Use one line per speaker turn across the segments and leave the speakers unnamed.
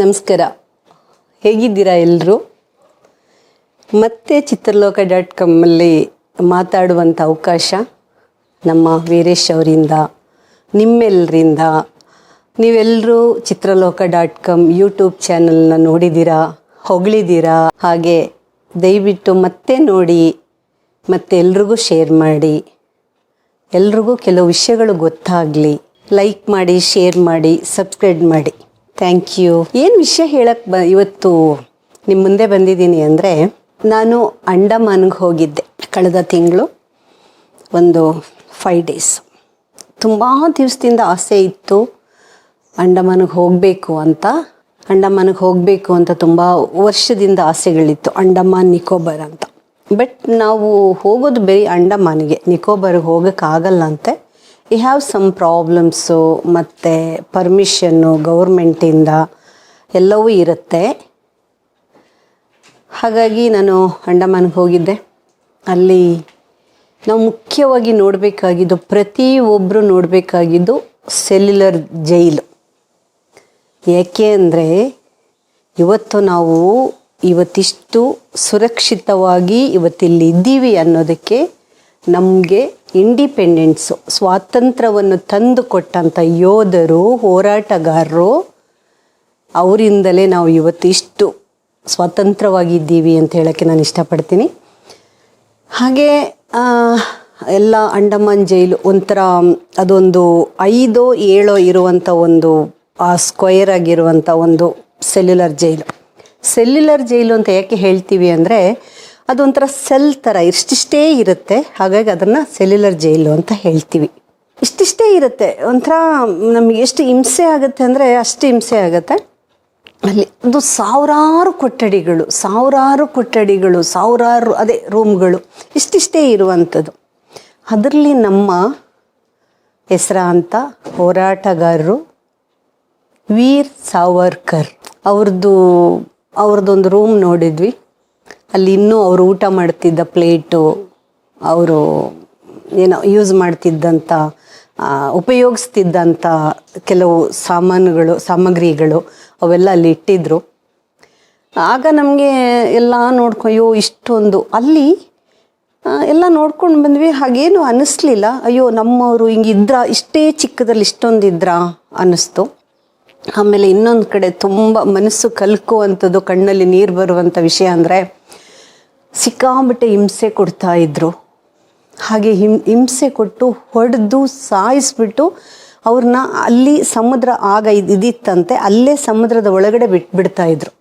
ನಮಸ್ಕಾರ. ಹೇಗಿದ್ದೀರಾ ಎಲ್ಲರೂ ಮತ್ತೆ ಚಿತ್ರಲೋಕ ಡಾಟ್ ಕಾಮಲ್ಲಿ ಮಾತಾಡುವಂಥ ಅವಕಾಶ ನಮ್ಮ ವೀರೇಶ್ ಅವರಿಂದ ನಿಮ್ಮೆಲ್ಲರಿಂದ ನೀವೆಲ್ಲರೂ ಚಿತ್ರಲೋಕ ಡಾಟ್ ಕಾಮ್ ಯೂಟ್ಯೂಬ್ ಚಾನಲ್ನ ನೋಡಿದ್ದೀರಾ? ಹೊಗಳಿದ್ದೀರಾ? ಹಾಗೆ ದಯವಿಟ್ಟು ಮತ್ತೆ ನೋಡಿ, ಮತ್ತೆ ಎಲ್ರಿಗೂ ಶೇರ್ ಮಾಡಿ. ಎಲ್ರಿಗೂ ಕೆಲವು ವಿಷಯಗಳು ಗೊತ್ತಾಗಲಿ. ಲೈಕ್ ಮಾಡಿ, ಶೇರ್ ಮಾಡಿ, ಸಬ್ಸ್ಕ್ರೈಬ್ ಮಾಡಿ. ಥ್ಯಾಂಕ್ ಯು ಏನು ವಿಷಯ ಹೇಳಕ್ಕೆ ಬ ಇವತ್ತು ನಿಮ್ಮ ಮುಂದೆ ಬಂದಿದ್ದೀನಿ ಅಂದರೆ, ನಾನು ಅಂಡಮಾನ್ಗೆ ಹೋಗಿದ್ದೆ ಕಳೆದ ತಿಂಗಳು, ಒಂದು ಫೈವ್ ಡೇಸ್ ತುಂಬ ದಿವಸದಿಂದ ಆಸೆ ಇತ್ತು ಅಂಡಮಾನ್ಗೆ ಹೋಗಬೇಕು ಅಂತ. ಅಂಡಮಾನ್ಗೆ ಹೋಗಬೇಕು ಅಂತ ತುಂಬ ವರ್ಷದಿಂದ ಆಸೆಗಳಿತ್ತು, ಅಂಡಮಾನ್, ನಿಕೋಬಾರ್ ಅಂತ. ಬಟ್ ನಾವು ಹೋಗೋದು ಬರೀ ಅಂಡಮಾನಿಗೆ, ನಿಕೋಬಾರ್ಗೆ ಹೋಗೋಕ್ಕಾಗಲ್ಲ ಅಂತೆ. ವಿ ಹ್ಯಾವ್ ಸಮ್ ಪ್ರಾಬ್ಲಮ್ಸು ಮತ್ತು ಪರ್ಮಿಷನ್ನು ಗೌರ್ಮೆಂಟಿಂದ ಎಲ್ಲವೂ ಇರುತ್ತೆ. ಹಾಗಾಗಿ ನಾನು ಅಂಡಮಾನ್ಗೆ ಹೋಗಿದ್ದೆ. ಅಲ್ಲಿ ನಾವು ಮುಖ್ಯವಾಗಿ ನೋಡಬೇಕಾಗಿದ್ದು ಪ್ರತಿಯೊಬ್ಬರು ನೋಡಬೇಕಾಗಿದ್ದು ಸೆಲ್ಯುಲರ್ ಜೈಲು ಏಕೆ ಅಂದರೆ, ಇವತ್ತು ನಾವು ಇವತ್ತಿಷ್ಟು ಸುರಕ್ಷಿತವಾಗಿ ಇವತ್ತಿಲ್ಲಿ ಇದ್ದೀವಿ ಅನ್ನೋದಕ್ಕೆ ನಮಗೆ ಇಂಡಿಪೆಂಡೆನ್ಸು, ಸ್ವಾತಂತ್ರ್ಯವನ್ನು ತಂದು ಕೊಟ್ಟಂಥ ಯೋಧರು, ಹೋರಾಟಗಾರರು, ಅವರಿಂದಲೇ ನಾವು ಇವತ್ತಿಷ್ಟು ಸ್ವತಂತ್ರವಾಗಿದ್ದೀವಿ ಅಂತ ಹೇಳೋಕ್ಕೆ ನಾನು ಇಷ್ಟಪಡ್ತೀನಿ. ಹಾಗೆ ಎಲ್ಲ ಅಂಡಮಾನ್ ಜೈಲು ಒಂಥರ, ಅದೊಂದು ಐದೋ ಏಳೋ ಇರುವಂಥ ಒಂದು, ಆ ಸ್ಕ್ವಯರ್ ಆಗಿರುವಂಥ ಒಂದು ಸೆಲ್ಯುಲರ್ ಜೈಲು. ಸೆಲ್ಯುಲರ್ ಜೈಲು ಅಂತ ಯಾಕೆ ಹೇಳ್ತೀವಿ ಅಂದರೆ ಅದೊಂಥರ ಸೆಲ್ ಥರ, ಇಷ್ಟಿಷ್ಟೇ ಇರುತ್ತೆ. ಹಾಗಾಗಿ ಅದನ್ನು ಸೆಲ್ಯುಲರ್ ಜೈಲು ಅಂತ ಹೇಳ್ತೀವಿ. ಇಷ್ಟಿಷ್ಟೇ ಇರುತ್ತೆ. ಒಂಥರ ನಮಗೆ ಎಷ್ಟು ಹಿಂಸೆ ಆಗುತ್ತೆ ಅಂದರೆ ಅಷ್ಟು ಹಿಂಸೆ ಆಗುತ್ತೆ. ಅಲ್ಲಿ ಒಂದು ಸಾವಿರಾರು ಕೊಠಡಿಗಳು ಸಾವಿರಾರು ಕೊಠಡಿಗಳು, ಸಾವಿರಾರು ಅದೇ ರೂಮ್ಗಳು, ಇಷ್ಟಿಷ್ಟೇ ಇರುವಂಥದ್ದು. ಅದರಲ್ಲಿ ನಮ್ಮ ಹೆಸರಾಂತ ಹೋರಾಟಗಾರರು ವೀರ್ ಸಾವರ್ಕರ್. ಅವ್ರದ್ದು, ಅವ್ರದ್ದೊಂದು ರೂಮ್ ನೋಡಿದ್ವಿ. ಅಲ್ಲಿ ಇನ್ನೂ ಅವರು ಊಟ ಮಾಡ್ತಿದ್ದ ಪ್ಲೇಟು, ಅವರು ಏನೋ ಯೂಸ್ ಮಾಡ್ತಿದ್ದಂಥ ಉಪಯೋಗಿಸ್ತಿದ್ದಂಥ ಕೆಲವು ಸಾಮಾನುಗಳು, ಸಾಮಗ್ರಿಗಳು ಅವೆಲ್ಲ ಅಲ್ಲಿ ಇಟ್ಟಿದ್ರು. ಆಗ ನಮಗೆ ಎಲ್ಲ ನೋಡ್ಕೊಯ್ಯೋ ಇಷ್ಟೊಂದು. ಅಲ್ಲಿ ಎಲ್ಲ ನೋಡ್ಕೊಂಡು ಬಂದ್ವಿ. ಹಾಗೇನು ಅನ್ನಿಸ್ಲಿಲ್ಲ ಅಯ್ಯೋ, ನಮ್ಮವರು ಹಿಂಗಿದ್ರ ಇಷ್ಟೇ ಚಿಕ್ಕದಲ್ಲಿ ಇಷ್ಟೊಂದು ಇದ್ರಾ ಅನ್ನಿಸ್ತು. ಆಮೇಲೆ ಇನ್ನೊಂದು ಕಡೆ ತುಂಬ ಮನಸ್ಸು ಕಲ್ಕುವಂಥದ್ದು, ಕಣ್ಣಲ್ಲಿ ನೀರು ಬರುವಂಥ ವಿಷಯ ಅಂದರೆ ಸಿಕ್ಕಾಬಿಟ್ಟೆ ಹಿಂಸೆ ಕೊಡ್ತಾ ಇದ್ದರು ಹಾಗೆ ಹಿಂ, ಹಿಂಸೆ ಕೊಟ್ಟು ಹೊಡೆದು ಸಾಯಿಸ್ಬಿಟ್ಟು ಅವ್ರನ್ನ ಅಲ್ಲಿ ಸಮುದ್ರ ಆಗ ಇದ್- ಇದಿತ್ತಂತೆ, ಅಲ್ಲೇ ಸಮುದ್ರದ ಒಳಗಡೆ ಬಿಟ್ಬಿಡ್ತಾ ಇದ್ರು.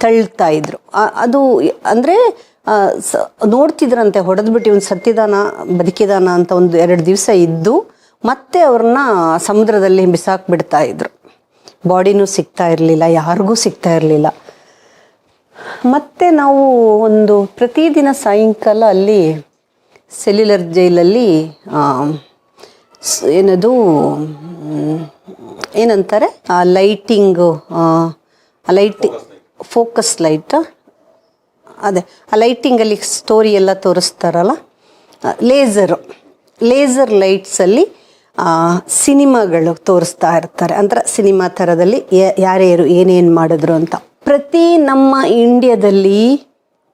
ತಳ್ತಾ ಇದ್ರು. ಅದು ಅಂದರೆ ನೋಡ್ತಿದ್ರಂತೆ, ಹೊಡೆದ್ಬಿಟ್ಟು ಇವನು ಸತ್ತಿದಾನ ಬದುಕಿದಾನ ಅಂತ ಒಂದು ಎರಡು ದಿವಸ ಇದ್ದು ಮತ್ತೆ ಅವ್ರನ್ನ ಸಮುದ್ರದಲ್ಲಿ ಬಿಸಾಕ್ಬಿಡ್ತಾ ಇದ್ರು. ಬಾಡಿನೂ ಸಿಗ್ತಾ ಇರಲಿಲ್ಲ, ಯಾರಿಗೂ ಸಿಗ್ತಾ ಇರಲಿಲ್ಲ. ಮತ್ತೆ ನಾವು ಒಂದು ಪ್ರತಿದಿನ ಸಾಯಂಕಾಲ ಅಲ್ಲಿ ಸೆಲ್ಯುಲರ್ ಜೈಲಲ್ಲಿ ಏನದು ಏನಂತಾರೆ? ಆ ಲೈಟಿಂಗು ಲೈಟಿ ಫೋಕಸ್ ಲೈಟ್ ಅದೇ, ಆ ಲೈಟಿಂಗಲ್ಲಿ ಸ್ಟೋರಿ ಎಲ್ಲ ತೋರಿಸ್ತಾರಲ್ಲ? ಲೇಸರು ಲೇಸರ್ ಲೈಟ್ಸಲ್ಲಿ ಸಿನಿಮಾಗಳು ತೋರಿಸ್ತಾ ಇರ್ತಾರೆ. ಅಂದ್ರೆ ಸಿನಿಮಾ ಥರದಲ್ಲಿ ಯಾರ್ಯಾರು ಏನೇನು ಮಾಡಿದ್ರು ಅಂತ. ಪ್ರತಿ ನಮ್ಮ ಇಂಡಿಯಾದಲ್ಲಿ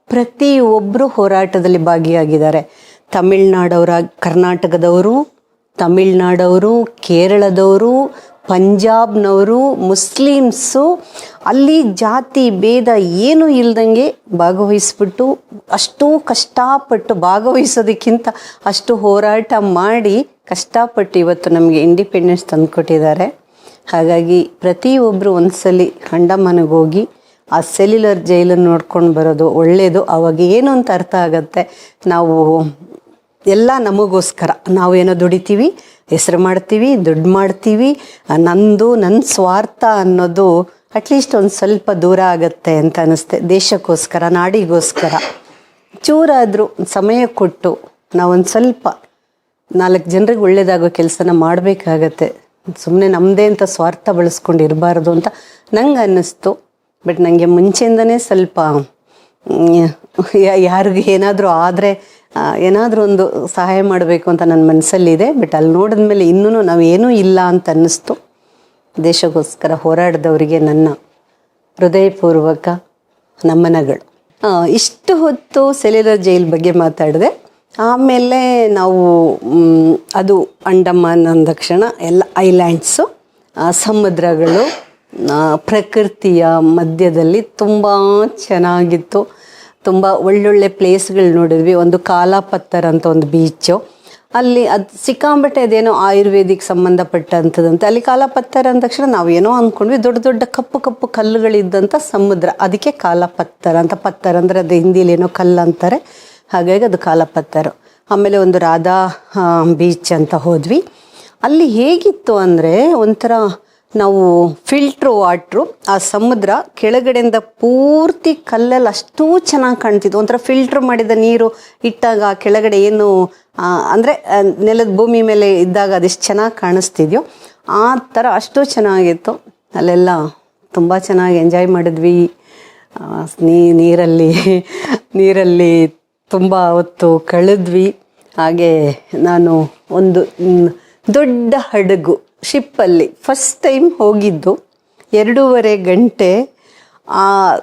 ಪ್ರತಿಯೊಬ್ಬರು ಹೋರಾಟದಲ್ಲಿ ಭಾಗಿಯಾಗಿದ್ದಾರೆ. ತಮಿಳ್ನಾಡವರ, ಕರ್ನಾಟಕದವರು, ತಮಿಳ್ನಾಡವರು, ಕೇರಳದವರು, ಪಂಜಾಬ್ನವರು, ಮುಸ್ಲಿಮ್ಸು, ಅಲ್ಲಿ ಜಾತಿ ಭೇದ ಏನೂ ಇಲ್ಲದಂಗೆ ಭಾಗವಹಿಸ್ಬಿಟ್ಟು ಅಷ್ಟು ಕಷ್ಟಪಟ್ಟು ಭಾಗವಹಿಸೋದಕ್ಕಿಂತ ಅಷ್ಟು ಹೋರಾಟ ಮಾಡಿ ಕಷ್ಟಪಟ್ಟು ಇವತ್ತು ನಮಗೆ ಇಂಡಿಪೆಂಡೆನ್ಸ್ ತಂದುಕೊಟ್ಟಿದ್ದಾರೆ. ಹಾಗಾಗಿ ಪ್ರತಿಯೊಬ್ಬರು ಒಂದ್ಸಲಿ ಹೋಗಿ ಆ ಸೆಲ್ಯುಲರ್ ಜೈಲನ್ನು ನೋಡ್ಕೊಂಡು ಬರೋದು ಒಳ್ಳೆಯದು ಅವಾಗ ಏನು ಅಂತ ಅರ್ಥ ಆಗುತ್ತೆ? ನಾವು ಎಲ್ಲ ನಮಗೋಸ್ಕರ. ನಾವು ಏನೋ ದುಡಿತೀವಿ, ಹೆಸರು ಮಾಡ್ತೀವಿ, ದುಡ್ಡು ಮಾಡ್ತೀವಿ ನಂದು ನನ್ನ ಸ್ವಾರ್ಥ ಅನ್ನೋದು ಅಟ್ಲೀಸ್ಟ್ ಒಂದು ಸ್ವಲ್ಪ ದೂರ ಆಗುತ್ತೆ ಅಂತ ಅನ್ನಿಸ್ತೆ ದೇಶಕ್ಕೋಸ್ಕರ, ನಾಡಿಗೋಸ್ಕರ. ಚೂರಾದರೂ ಸಮಯ ಕೊಟ್ಟು ನಾವೊಂದು ಸ್ವಲ್ಪ ನಾಲ್ಕು ಜನರಿಗೆ ಒಳ್ಳೆಯದಾಗೋ ಕೆಲಸನ ಮಾಡಬೇಕಾಗತ್ತೆ. ಸುಮ್ಮನೆ ನಮ್ಮದೇ ಅಂತ ಸ್ವಾರ್ಥ ಬಳಸ್ಕೊಂಡು ಇರಬಾರ್ದು ಅಂತ ನಂಗೆ ಅನ್ನಿಸ್ತು. ಬಟ್ ನನಗೆ ಮುಂಚೆಯಿಂದನೇ ಸ್ವಲ್ಪ ಯಾರಿಗೆ ಏನಾದರೂ ಆದರೆ ಏನಾದರೂ ಒಂದು ಸಹಾಯ ಮಾಡಬೇಕು ಅಂತ ನನ್ನ ಮನಸ್ಸಲ್ಲಿದೆ ಬಟ್ ಅಲ್ಲಿ ನೋಡಿದ ಮೇಲೆ ಇನ್ನೂ ನಾವೇನೂ ಇಲ್ಲ ಅಂತ ಅನ್ನಿಸ್ತು. ದೇಶಕ್ಕೋಸ್ಕರ ಹೋರಾಡಿದವರಿಗೆ ನನ್ನ ಹೃದಯಪೂರ್ವಕ ನಮನಗಳು. ಇಷ್ಟು ಹೊತ್ತು ಸೆಲ್ಯುಲರ್ ಜೈಲ್ ಬಗ್ಗೆ ಮಾತಾಡಿದೆ. ಆಮೇಲೆ ನಾವು ಅದು ಅಂಡಮಾನ್ ಅಂದ ತಕ್ಷಣ ಎಲ್ಲ ಐಲ್ಯಾಂಡ್ಸು ಸಮುದ್ರಗಳು ಪ್ರಕೃತಿಯ ಮಧ್ಯದಲ್ಲಿ ತುಂಬ ಚೆನ್ನಾಗಿತ್ತು. ತುಂಬ ಒಳ್ಳೊಳ್ಳೆ ಪ್ಲೇಸ್ಗಳು ನೋಡಿದ್ವಿ. ಒಂದು ಕಾಲಾಪತ್ತರ್ ಅಂತ ಒಂದು ಬೀಚು. ಅಲ್ಲಿ ಅದು ಸಿಕ್ಕಾಂಬಟ್ಟೆ ಅದೇನೋ ಆಯುರ್ವೇದಿಕ್ ಸಂಬಂಧಪಟ್ಟಂಥದ್ದಂತೆ. ಅಲ್ಲಿ ಕಾಲಾಪತ್ತರ್ ಅಂದ ತಕ್ಷಣ ನಾವು ಏನೋ ಅಂದ್ಕೊಂಡ್ವಿ ದೊಡ್ಡ ದೊಡ್ಡ ಕಪ್ಪು ಕಪ್ಪು ಕಲ್ಲುಗಳಿದ್ದಂಥ ಸಮುದ್ರ. ಅದಕ್ಕೆ ಕಾಲಾಪತ್ತರ್ ಅಂತ ಪತ್ತರ್ ಅಂದರೆ ಅದು ಹಿಂದಿಲಿ ಏನೋ ಕಲ್ಲು ಅಂತಾರೆ. ಹಾಗಾಗಿ ಅದು ಕಾಲಾಪತ್ತರು. ಆಮೇಲೆ ಒಂದು ರಾಧಾ ಬೀಚ್ ಅಂತ ಹೋದ್ವಿ. ಅಲ್ಲಿ ಹೇಗಿತ್ತು ಅಂದರೆ ಒಂಥರ ನಾವು ಫಿಲ್ಟ್ರ್ ವಾಟ್ರು ಆ ಸಮುದ್ರ ಕೆಳಗಡೆಯಿಂದ ಪೂರ್ತಿ ಕಲ್ಲಲ್ಲಿ ಅಷ್ಟೂ ಚೆನ್ನಾಗಿ ಕಾಣ್ತಿದ್ವು ಒಂಥರ ಫಿಲ್ಟ್ರ್ ಮಾಡಿದ ನೀರು ಇಟ್ಟಾಗ ಕೆಳಗಡೆ ಏನು ಅಂದರೆ ನೆಲದ ಭೂಮಿ ಮೇಲೆ ಇದ್ದಾಗ ಅದೆಷ್ಟು ಚೆನ್ನಾಗಿ ಕಾಣಿಸ್ತಿದ್ಯೋ, ಆ ಥರ ಅಷ್ಟು ಚೆನ್ನಾಗಿತ್ತು. ಅಲ್ಲೆಲ್ಲ ತುಂಬ ಚೆನ್ನಾಗಿ ಎಂಜಾಯ್ ಮಾಡಿದ್ವಿ. ನೀರಲ್ಲಿ ನೀರಲ್ಲಿ ತುಂಬ ಹೊತ್ತು ಕಳೆದ್ವಿ. ಹಾಗೆ ನಾನು ಒಂದು ದೊಡ್ಡ ಹಡಗು ಶಿಪ್ಪಲ್ಲಿ. ಫಸ್ಟ್ ಟೈಮ್ ಹೋಗಿದ್ದು. ಎರಡೂವರೆ ಗಂಟೆ, ಆ,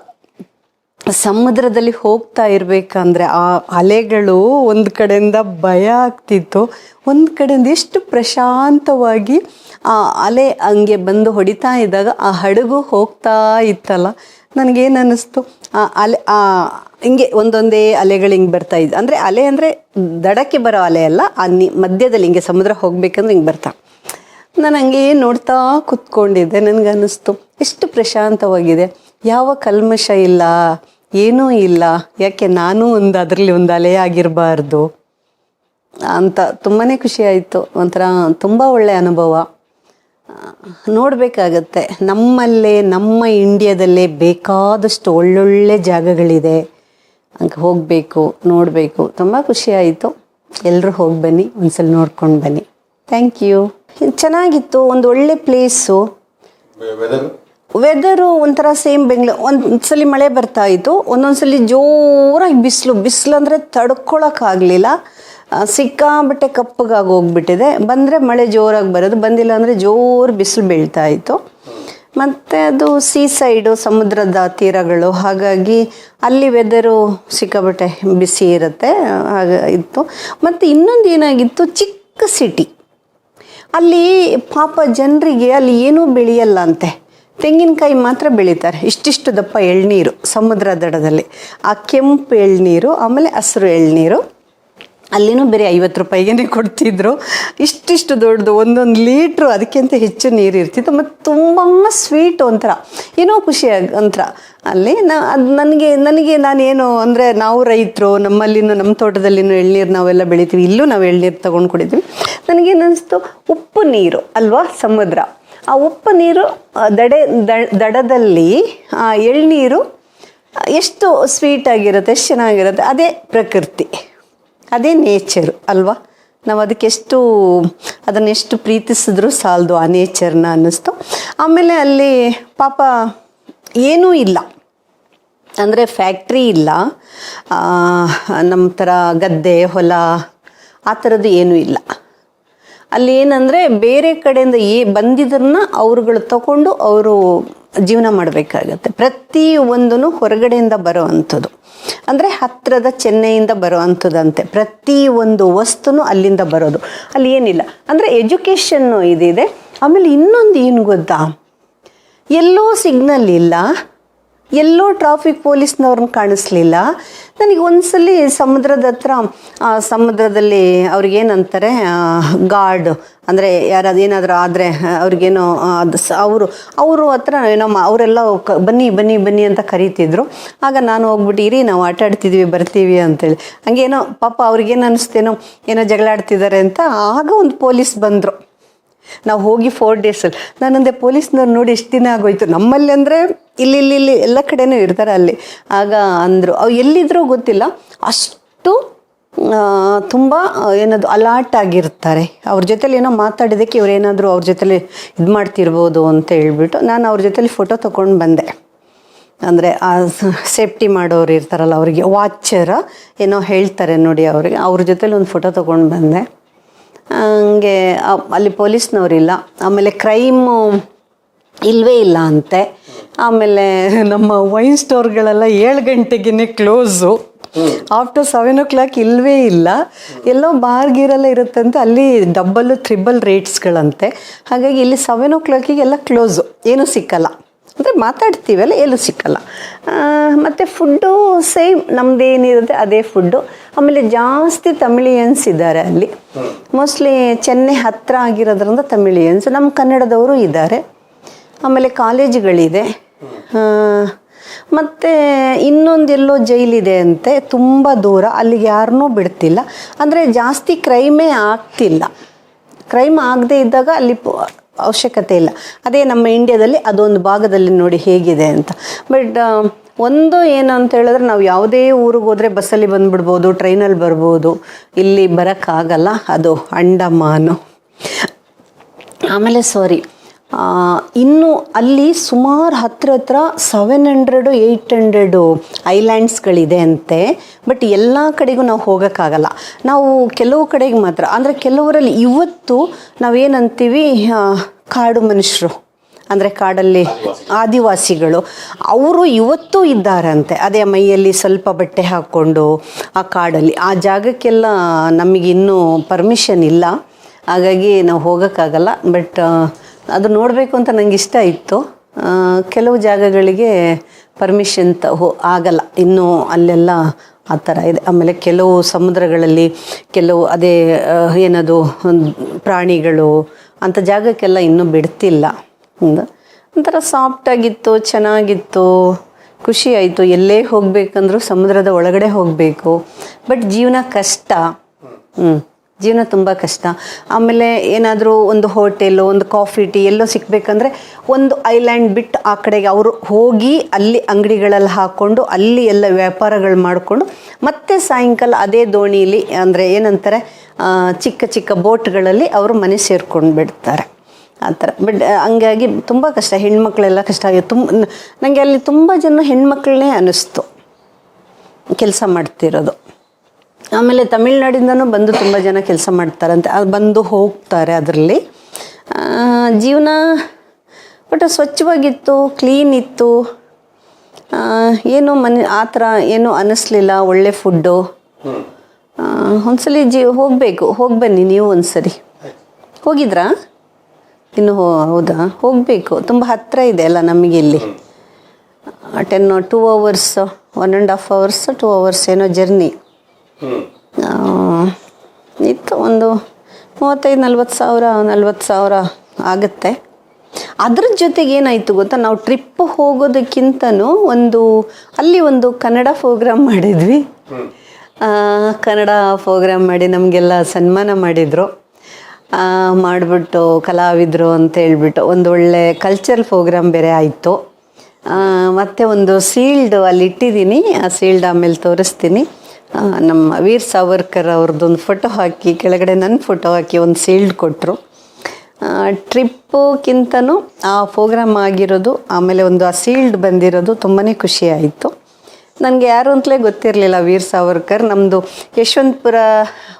ಸಮುದ್ರದಲ್ಲಿ ಹೋಗ್ತಾ ಇರಬೇಕಂದ್ರೆ ಆ ಅಲೆಗಳು ಒಂದು ಕಡೆಯಿಂದ ಭಯ ಆಗ್ತಿತ್ತು. ಒಂದು ಕಡೆಯಿಂದ ಎಷ್ಟು ಪ್ರಶಾಂತವಾಗಿ ಆ ಅಲೆ ಹಂಗೆ ಬಂದು ಹೊಡಿತಾ ಇದ್ದಾಗ ಆ ಹಡಗು ಹೋಗ್ತಾ ಇತ್ತಲ್ಲ. ನನಗೇನು ಅನ್ನಿಸ್ತು ಆ ಅಲೆ, ಆ, ಹಿಂಗೆ ಒಂದೊಂದೇ ಅಲೆಗಳು ಹಿಂಗೆ ಬರ್ತಾ ಇದ್ದು ಅಂದರೆ ಅಲೆ ಅಂದರೆ ದಡಕ್ಕೆ ಬರೋ ಅಲೆ ಅಲ್ಲ, ಆ ನಿ, ಮಧ್ಯದಲ್ಲಿ ಹಿಂಗೆ ಸಮುದ್ರ ಹೋಗ್ಬೇಕಂದ್ರೆ ಹಿಂಗೆ ಬರ್ತಾ. ನಾನು ಹಂಗೆ ನೋಡ್ತಾ ಕುತ್ಕೊಂಡಿದ್ದೆ ನನಗೆ ಅನ್ನಿಸ್ತು ಎಷ್ಟು ಪ್ರಶಾಂತವಾಗಿದೆ. ಯಾವ ಕಲ್ಮಶ ಇಲ್ಲ, ಏನೂ ಇಲ್ಲ. ಯಾಕೆ ನಾನು ಒಂದು ಅದರಲ್ಲಿ ಒಂದು ಅಲೆ ಆಗಿರಬಾರ್ದು? ಅಂತ ತುಂಬಾ ಖುಷಿ ಆಯಿತು. ಒಂಥರ ತುಂಬ ಒಳ್ಳೆಯ ಅನುಭವ. ನೋಡಬೇಕಾಗತ್ತೆ. ನಮ್ಮಲ್ಲೇ ನಮ್ಮ ಇಂಡಿಯಾದಲ್ಲೇ ಬೇಕಾದಷ್ಟು ಒಳ್ಳೊಳ್ಳೆ ಜಾಗಗಳಿದೆ. ಹಂಗೆ ಹೋಗಬೇಕು ನೋಡಬೇಕು. ತುಂಬ ಖುಷಿ ಆಯಿತು. ಎಲ್ಲರೂ ಹೋಗಿ ಬನ್ನಿ ಒಂದ್ಸಲ ನೋಡ್ಕೊಂಡು ಬನ್ನಿ. ಥ್ಯಾಂಕ್ ಯು ಚೆನ್ನಾಗಿತ್ತು ಒಂದು ಒಳ್ಳೆ ಪ್ಲೇಸು
ವೆದರ್
ಒಂಥರ ಸೇಮ್ ಬೆಂಗ್ಳೂರು ಒಂದ್ಸಲಿ ಮಳೆ ಬರ್ತಾ ಇತ್ತು ಒಂದೊಂದ್ಸಲಿ ಜೋರಾಗಿ ಬಿಸಿಲು. ಬಿಸಿಲು ಅಂದರೆ ತಡ್ಕೊಳಕ್ಕಾಗಲಿಲ್ಲ ಸಿಕ್ಕಾಬಟ್ಟೆ ಕಪ್ಪಗಾಗಿ ಹೋಗ್ಬಿಟ್ಟಿದೆ. ಬಂದರೆ ಮಳೆ ಜೋರಾಗಿ ಬರೋದು. ಬಂದಿಲ್ಲ ಅಂದರೆ ಜೋರು ಬಿಸಿಲು ಬೀಳ್ತಾ ಇತ್ತು. ಮತ್ತು ಅದು ಸೀ ಸೈಡು ಸಮುದ್ರದ ತೀರಗಳು ಹಾಗಾಗಿ ಅಲ್ಲಿ ವೆದರು ಸಿಕ್ಕಾಬಟ್ಟೆ ಬಿಸಿ ಇರುತ್ತೆ. ಹಾಗ, ಇತ್ತು. ಮತ್ತು ಇನ್ನೊಂದು ಏನಾಗಿತ್ತು? ಚಿಕ್ಕ ಸಿಟಿ ಅಲ್ಲಿ ಪಾಪ ಜನರಿಗೆ ಅಲ್ಲಿ ಏನೂ ಬೆಳೆಯಲ್ಲ ಅಂತೆ. ತೆಂಗಿನಕಾಯಿ ಮಾತ್ರ ಬೆಳೀತಾರೆ. ಇಷ್ಟಿಷ್ಟು ದಪ್ಪ ಎಳ್ನೀರು ಸಮುದ್ರ ದಡದಲ್ಲಿ. ಆ ಕೆಂಪು ಎಳ್ನೀರು, ಆಮೇಲೆ ಹಸಿರು ಎಳ್ನೀರು. ಅಲ್ಲಿನೂ ಬೇರೆ ಐವತ್ತು ರೂಪಾಯಿಗೆ ಕೊಡ್ತಿದ್ರು. ಇಷ್ಟಿಷ್ಟು ದೊಡ್ಡದು, ಒಂದೊಂದು ಲೀಟ್ರು ಅದಕ್ಕಿಂತ ಹೆಚ್ಚು ನೀರು ಇರ್ತಿತ್ತು. ಮತ್ತು ತುಂಬ ಸ್ವೀಟ್ ಒಂಥರ. ಏನೋ ಖುಷಿ ಒಂಥರ. ಅಲ್ಲಿ ನಾ, ಅದು ನನಗೆ ನನಗೆ ನಾನೇನು ಅಂದರೆ ನಾವು ರೈತರು, ನಮ್ಮಲ್ಲಿನೂ, ನಮ್ಮ ತೋಟದಲ್ಲಿನೂ ಎಳ್ನೀರು ನಾವೆಲ್ಲ ಬೆಳಿತೀವಿ. ಇಲ್ಲೂ ನಾವು ಎಳ್ನೀರು ತೊಗೊಂಡು ಕುಡಿದ್ವಿ ನನಗೇನು ಅನಿಸ್ತು ಉಪ್ಪು ನೀರು ಅಲ್ವಾ? ಸಮುದ್ರ. ಆ ಉಪ್ಪು ನೀರು ದಡೆ ದಡದಲ್ಲಿ, ಆ ಎಳ್ನೀರು ಎಷ್ಟು ಸ್ವೀಟ್ ಆಗಿರುತ್ತೆ, ಎಷ್ಟು ಚೆನ್ನಾಗಿರುತ್ತೆ, ಅದೇ ಪ್ರಕೃತಿ. ಅದೇ ನೇಚರ್ ಅಲ್ವಾ? ನಾವು ಅದಕ್ಕೆಷ್ಟು ಅದನ್ನು ಎಷ್ಟು ಪ್ರೀತಿಸಿದ್ರು ಸಾಲದು ಆ ನೇಚರ್ನ ಅನ್ನಿಸ್ತು. ಆಮೇಲೆ ಅಲ್ಲಿ ಪಾಪ ಏನೂ ಇಲ್ಲ. ಅಂದರೆ ಫ್ಯಾಕ್ಟ್ರಿ ಇಲ್ಲ. ನಮ್ಮ ಥರ ಗದ್ದೆ, ಹೊಲ, ಆ ಥರದ್ದು ಏನೂ ಇಲ್ಲ. ಅಲ್ಲಿ ಏನಂದರೆ ಬೇರೆ ಕಡೆಯಿಂದ ಏ ಬಂದಿದ್ರನ್ನ ಅವರುಗಳು ತಗೊಂಡು ಅವರು ಜೀವನ ಮಾಡಬೇಕಾಗತ್ತೆ. ಪ್ರತಿ ಒಂದೂ ಹೊರಗಡೆಯಿಂದ ಬರೋ ಅಂಥದ್ದು ಅಂದರೆ ಹತ್ತಿರದ ಚೆನ್ನೈಯಿಂದ ಬರೋ ಅಂಥದ್ದಂತೆ ಪ್ರತಿ ಒಂದು ವಸ್ತುನು ಅಲ್ಲಿಂದ ಬರೋದು. ಅಲ್ಲಿ ಏನಿಲ್ಲ. ಅಂದರೆ ಎಜುಕೇಷನ್ನು ಇದಿದೆ. ಆಮೇಲೆ ಇನ್ನೊಂದು ಏನು ಗೊತ್ತಾ? ಎಲ್ಲೋ ಸಿಗ್ನಲ್ ಇಲ್ಲ. ಎಲ್ಲೋ ಟ್ರಾಫಿಕ್ ಪೊಲೀಸ್ನವ್ರನ್ನ ಕಾಣಿಸ್ಲಿಲ್ಲ. ನನಗೆ ಒಂದ್ಸಲಿ ಸಮುದ್ರದ ಹತ್ರ ಸಮುದ್ರದಲ್ಲಿ ಅವ್ರಿಗೇನಂತಾರೆ ಗಾರ್ಡ್, ಅಂದರೆ ಯಾರಾದ್ರು ಏನಾದರೂ ಆದರೆ ಅವ್ರಿಗೇನೋ ಅದು ಅವರು ಅವರು ಹತ್ರ ಏನೋ ಅವರೆಲ್ಲ ಬನ್ನಿ ಬನ್ನಿ ಬನ್ನಿ ಅಂತ ಕರೀತಿದ್ರು. ಆಗ ನಾನು ಹೋಗ್ಬಿಟ್ಟು, ಇರಿ ನಾವು ಆಟ ಆಡ್ತಿದ್ವಿ, ಬರ್ತೀವಿ ಅಂತೇಳಿ. ಹಂಗೇನೋ ಪಾಪ ಅವ್ರಿಗೇನು ಅನ್ನಿಸ್ತೇನೋ ಏನೋ ಜಗಳಾಡ್ತಿದ್ದಾರೆ ಅಂತ ಆಗ ಒಂದು ಪೊಲೀಸ್ ಬಂದರು. ನಾವು ಹೋಗಿ ಫೋರ್ ಡೇಸಲ್ಲಿ ನಾನಂದೆ ಪೊಲೀಸ್ನವ್ರು ನೋಡಿ ಎಷ್ಟು ದಿನ ಆಗೋಯ್ತು. ನಮ್ಮಲ್ಲಿ ಅಂದರೆ ಇಲ್ಲಿ ಇಲ್ಲಿ ಇಲ್ಲಿ ಎಲ್ಲ ಕಡೆನೂ ಇರ್ತಾರೆ ಅಲ್ಲಿ. ಆಗ ಅಂದರು. ಅವು ಎಲ್ಲಿದ್ರೂ ಗೊತ್ತಿಲ್ಲ. ಅಷ್ಟು ತುಂಬ, ಏನದು ಅಲರ್ಟ್ ಆಗಿರ್ತಾರೆ. ಅವ್ರ ಜೊತೆಲಿ ಏನೋ ಮಾತಾಡಿದ್ದಕ್ಕೆ ಇವರೇನಾದರೂ ಅವ್ರ ಜೊತೆಲಿ ಇದು ಮಾಡ್ತಿರ್ಬೋದು ಅಂತ ಹೇಳ್ಬಿಟ್ಟು ನಾನು ಅವ್ರ ಜೊತೆಲಿ ಫೋಟೋ ತೊಗೊಂಡು ಬಂದೆ. ಅಂದರೆ, ಆ ಸೇಫ್ಟಿ ಮಾಡೋರು ಇರ್ತಾರಲ್ಲ ಅವರಿಗೆ ವಾಚರ ಏನೋ ಹೇಳ್ತಾರೆ ನೋಡಿ ಅವ್ರಿಗೆ. ಅವ್ರ ಜೊತೆಲಿ ಒಂದು ಫೋಟೋ ತೊಗೊಂಡು ಬಂದೆ. ಹಂಗೆ ಅಲ್ಲಿ ಪೊಲೀಸ್ನವರಿಲ್ಲ. ಆಮೇಲೆ ಕ್ರೈಮು ಇಲ್ವೇ ಇಲ್ಲ ಅಂತೆ. ಆಮೇಲೆ ನಮ್ಮ ವೈನ್ ಸ್ಟೋರ್ಗಳೆಲ್ಲ ಏಳು ಗಂಟೆಗೇ close after seven o'clock ಇಲ್ವೇ ಇಲ್ಲ. ಎಲ್ಲೋ ಬಾರ್ ಗೀರೆಲ್ಲ ಇರುತ್ತಂತೆ ಅಲ್ಲಿ ಡಬ್ಬಲ್ ತ್ರಿಬಲ್ ರೇಟ್ಸ್ಗಳಂತೆ ಹಾಗಾಗಿ ಇಲ್ಲಿ ಸೆವೆನ್ ಓ ಕ್ಲಾಕಿಗೆಲ್ಲ ಕ್ಲೋಸು ಏನೂ ಸಿಕ್ಕಲ್ಲ. ಅಂದರೆ ಮಾತಾಡ್ತೀವಲ್ಲ, ಎಲ್ಲೂ ಸಿಕ್ಕಲ್ಲ. ಮತ್ತು ಫುಡ್ಡು ಸೇಮ್ ನಮ್ಮದೇನಿರುತ್ತೆ ಅದೇ ಫುಡ್ಡು ಆಮೇಲೆ ಜಾಸ್ತಿ ತಮಿಳಿಯನ್ಸ್ ಇದ್ದಾರೆ ಅಲ್ಲಿ. ಮೋಸ್ಟ್ಲಿ ಚೆನ್ನೈ ಹತ್ತಿರ ಆಗಿರೋದ್ರಿಂದ ತಮಿಳಿಯನ್ಸ್ ನಮ್ಮ ಕನ್ನಡದವರು ಇದ್ದಾರೆ. ಆಮೇಲೆ ಕಾಲೇಜುಗಳಿದೆ. ಮತ್ತು ಇನ್ನೊಂದೆಲ್ಲೋ ಜೈಲಿದೆ ಅಂತೆ, ತುಂಬ ದೂರ, ಅಲ್ಲಿಗೆ ಯಾರನ್ನೂ ಬಿಡ್ತಿಲ್ಲ. ಅಂದರೆ ಜಾಸ್ತಿ ಕ್ರೈಮೇ ಆಗ್ತಿಲ್ಲ. ಕ್ರೈಮ್ ಆಗದೆ ಇದ್ದಾಗ ಅಲ್ಲಿ ಅವಶ್ಯಕತೆ ಇಲ್ಲ. ಅದೇ ನಮ್ಮ ಇಂಡ್ಯಾದಲ್ಲಿ ಅದೊಂದು ಭಾಗದಲ್ಲಿ ನೋಡಿ ಹೇಗಿದೆ ಅಂತ. ಬಟ್ ಒಂದು ಏನು ಅಂತ ಹೇಳಿದ್ರೆ ನಾವು ಯಾವುದೇ ಊರಿಗೆ ಹೋದರೆ ಬಸ್ಸಲ್ಲಿ ಬಂದುಬಿಡ್ಬೋದು ಟ್ರೈನಲ್ಲಿ ಬರ್ಬೋದು, ಇಲ್ಲಿ ಬರೋಕ್ಕಾಗಲ್ಲ. ಅದು ಅಂಡಮಾನು. ಆಮೇಲೆ ಸಾರಿ ಇನ್ನು ಅಲ್ಲಿ ಸುಮಾರು ಹತ್ರ ಹತ್ರ ಸೆವೆನ್ ಹಂಡ್ರೆಡು ಏಯ್ಟ್ ಹಂಡ್ರೆಡು ಐಲ್ಯಾಂಡ್ಸ್ಗಳಿದೆ ಅಂತೆ. ಬಟ್ ಎಲ್ಲ ಕಡೆಗೂ ನಾವು ಹೋಗೋಕ್ಕಾಗಲ್ಲ. ನಾವು ಕೆಲವು ಕಡೆಗೆ ಮಾತ್ರ. ಅಂದರೆ ಕೆಲವರಲ್ಲಿ ಇವತ್ತು ನಾವೇನಂತೀವಿ ಕಾಡು ಮನುಷ್ಯರು ಅಂದರೆ ಕಾಡಲ್ಲಿ ಆದಿವಾಸಿಗಳು. ಅವರು ಇವತ್ತು ಇದ್ದಾರಂತೆ. ಅದೇ ಮೈಯಲ್ಲಿ ಸ್ವಲ್ಪ ಬಟ್ಟೆ ಹಾಕ್ಕೊಂಡು ಆ ಕಾಡಲ್ಲಿ. ಆ ಜಾಗಕ್ಕೆಲ್ಲ ನಮಗಿನ್ನೂ ಪರ್ಮಿಷನ್ ಇಲ್ಲ. ಹಾಗಾಗಿ ನಾವು ಹೋಗೋಕ್ಕಾಗಲ್ಲ. ಬಟ್ ಅದು ನೋಡಬೇಕು ಅಂತ ನಂಗೆ ಇಷ್ಟ ಇತ್ತು. ಕೆಲವು ಜಾಗಗಳಿಗೆ ಪರ್ಮಿಷನ್ ತ ಹೋ, ಆಗಲ್ಲ. ಇನ್ನೂ ಅಲ್ಲೆಲ್ಲ ಆ ಥರ ಇದೆ. ಆಮೇಲೆ ಕೆಲವು ಸಮುದ್ರಗಳಲ್ಲಿ ಕೆಲವು ಅದೇ ಏನದು ಪ್ರಾಣಿಗಳು ಅಂಥ ಜಾಗಕ್ಕೆಲ್ಲ ಇನ್ನೂ ಬಿಡ್ತಿಲ್ಲ. ಒಂಥರ ಸಾಫ್ಟಾಗಿತ್ತು ಚೆನ್ನಾಗಿತ್ತು, ಖುಷಿ ಆಯಿತು. ಎಲ್ಲೇ ಹೋಗಬೇಕಂದ್ರೂ ಸಮುದ್ರದ ಒಳಗಡೆ ಹೋಗಬೇಕು. ಬಟ್ ಜೀವನ ಕಷ್ಟ. ಹ್ಞೂ ಜೀವನ ತುಂಬ ಕಷ್ಟ. ಆಮೇಲೆ ಏನಾದರೂ ಒಂದು ಹೋಟೆಲು, ಒಂದು ಕಾಫಿ ಟೀ ಎಲ್ಲೋ ಸಿಕ್ಕಬೇಕಂದ್ರೆ ಒಂದು ಐಲ್ಯಾಂಡ್ ಬಿಟ್ಟು ಆ ಕಡೆಗೆ ಅವರು ಹೋಗಿ ಅಲ್ಲಿ ಅಂಗಡಿಗಳಲ್ಲಿ ಹಾಕ್ಕೊಂಡು ಅಲ್ಲಿ ಎಲ್ಲ ವ್ಯಾಪಾರಗಳು ಮಾಡಿಕೊಂಡು ಮತ್ತೆ ಸಾಯಂಕಾಲ ಅದೇ ದೋಣಿಲಿ ಅಂದರೆ ಏನಂತಾರೆ ಚಿಕ್ಕ ಚಿಕ್ಕ ಬೋಟ್ಗಳಲ್ಲಿ ಅವರು ಮನೆ ಸೇರ್ಕೊಂಡು ಬಿಡ್ತಾರೆ. ಆ ಥರ. ಬಟ್ ಹಂಗಾಗಿ ತುಂಬ ಕಷ್ಟ. ಹೆಣ್ಮಕ್ಳೆಲ್ಲ ಕಷ್ಟ ಆಗಿದೆ ತುಂಬ ನನಗೆ ಅಲ್ಲಿ ತುಂಬ ಜನ ಹೆಣ್ಮಕ್ಳನ್ನೇ ಅನ್ನಿಸ್ತು ಕೆಲಸ ಮಾಡ್ತಿರೋದು. ಆಮೇಲೆ ತಮಿಳ್ನಾಡಿಂದನೂ ಬಂದು ತುಂಬ ಜನ ಕೆಲಸ ಮಾಡ್ತಾರಂತೆ. ಅದು ಬಂದು ಹೋಗ್ತಾರೆ ಅದರಲ್ಲಿ. ಜೀವನ ಬಟ್ ಸ್ವಚ್ಛವಾಗಿತ್ತು ಕ್ಲೀನ್ ಇತ್ತು. ಏನು ಮನೆ, ಆ ಥರ ಏನೂ ಅನ್ನಿಸ್ಲಿಲ್ಲ ಒಳ್ಳೆ ಫುಡ್ಡು ಒಂದ್ಸಲಿ ಜೀ, ಹೋಗಬೇಕು, ಹೋಗಿ ಬನ್ನಿ ನೀವು ಒಂದ್ಸರಿ. ಹೋಗಿದ್ರಾ? ಇನ್ನು ಹೋ, ಹೌದಾ? ಹೋಗಬೇಕು, ತುಂಬ ಹತ್ತಿರ ಇದೆ ಅಲ್ಲ ನಮಗೆ ಇಲ್ಲಿ. Ten two hours one and half hours two hours ಏನೋ ಜರ್ನಿ ಇತ್ತು ಒಂದು ಮೂವತ್ತೈದು, ನಲ್ವತ್ತು ಸಾವಿರ ನಲ್ವತ್ತು ಸಾವಿರ ಆಗುತ್ತೆ. ಅದ್ರ ಜೊತೆಗೆ ಏನಾಯಿತು ಗೊತ್ತಾ? ನಾವು ಟ್ರಿಪ್ ಹೋಗೋದಕ್ಕಿಂತನೂ ಒಂದು, ಅಲ್ಲಿ ಒಂದು ಕನ್ನಡ ಪ್ರೋಗ್ರಾಮ್ ಮಾಡಿದ್ವಿ. ಕನ್ನಡ ಪ್ರೋಗ್ರಾಮ್ ಮಾಡಿ ನಮಗೆಲ್ಲ ಸನ್ಮಾನ ಮಾಡಿದರು. ಮಾಡಿಬಿಟ್ಟು ಕಲಾವಿದರು ಅಂತ ಹೇಳ್ಬಿಟ್ಟು ಒಂದು ಒಳ್ಳೆ ಕಲ್ಚರಲ್ ಪ್ರೋಗ್ರಾಮ್ ಬೇರೆ ಆಯಿತು. ಮತ್ತು ಒಂದು ಸೀಲ್ಡ್ ಅಲ್ಲಿ ಇಟ್ಟಿದ್ದೀನಿ. ಆ ಸೀಲ್ಡ್ ಆಮೇಲೆ ತೋರಿಸ್ತೀನಿ. ನಮ್ಮ ವೀರ್ ಸಾವರ್ಕರ್ ಅವ್ರದ್ದೊಂದು ಫೋಟೋ ಹಾಕಿ, ಕೆಳಗಡೆ ನನ್ನ ಫೋಟೋ ಹಾಕಿ ಒಂದು ಸೀಲ್ಡ್ ಕೊಟ್ಟರು ಟ್ರಿಪ್ಪುಕ್ಕಿಂತನೂ ಆ ಪ್ರೋಗ್ರಾಮ್ ಆಗಿರೋದು, ಆಮೇಲೆ ಒಂದು ಆ ಸೀಲ್ಡ್ ಬಂದಿರೋದು ತುಂಬಾ ಖುಷಿ ಆಯಿತು. ನನಗೆ ಯಾರು ಅಂತಲೇ ಗೊತ್ತಿರಲಿಲ್ಲ ವೀರ್ ಸಾವರ್ಕರ್. ನಮ್ಮದು ಯಶವಂತಪುರ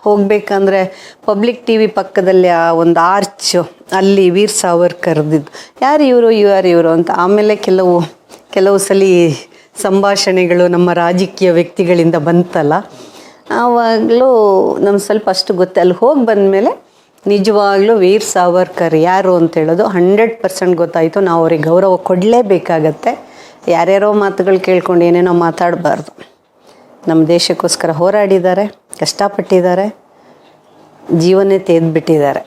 ಹೋಗಬೇಕಂದ್ರೆ ಪಬ್ಲಿಕ್ ಟಿ ವಿ ಪಕ್ಕದಲ್ಲಿ ಆ ಒಂದು ಆರ್ಚ್ ಅಲ್ಲಿ ವೀರ್ ಸಾವರ್ಕರ್ದಿದ್ದು. ಯಾರು ಇವರು ಯಾರು ಇವರು ಅಂತ. ಆಮೇಲೆ ಕೆಲವು ಕೆಲವು ಸಲ ಸಂಭಾಷಣೆಗಳು ನಮ್ಮ ರಾಜಕೀಯ ವ್ಯಕ್ತಿಗಳಿಂದ ಬಂತಲ್ಲ, ಆವಾಗಲೂ ನಮ್ಗೆ ಸ್ವಲ್ಪ ಅಷ್ಟು ಗೊತ್ತೆ. ಅಲ್ಲಿ ಹೋಗಿ ಬಂದಮೇಲೆ ನಿಜವಾಗ್ಲೂ ವೀರ್ ಸಾವರ್ಕರ್ ಯಾರು ಅಂತ ಹೇಳೋದು ಹಂಡ್ರೆಡ್ ಪರ್ಸೆಂಟ್ ಗೊತ್ತಾಯಿತು. ನಾವು ಅವ್ರಿಗೆ ಗೌರವ ಕೊಡಲೇಬೇಕಾಗತ್ತೆ. ಯಾರ್ಯಾರೋ ಮಾತುಗಳು ಕೇಳ್ಕೊಂಡು ಏನೇನೋ ಮಾತಾಡಬಾರ್ದು. ನಮ್ಮ ದೇಶಕ್ಕೋಸ್ಕರ ಹೋರಾಡಿದ್ದಾರೆ, ಕಷ್ಟಪಟ್ಟಿದ್ದಾರೆ, ಜೀವನೇ ತೆಗೆದ್ಬಿಟ್ಟಿದ್ದಾರೆ.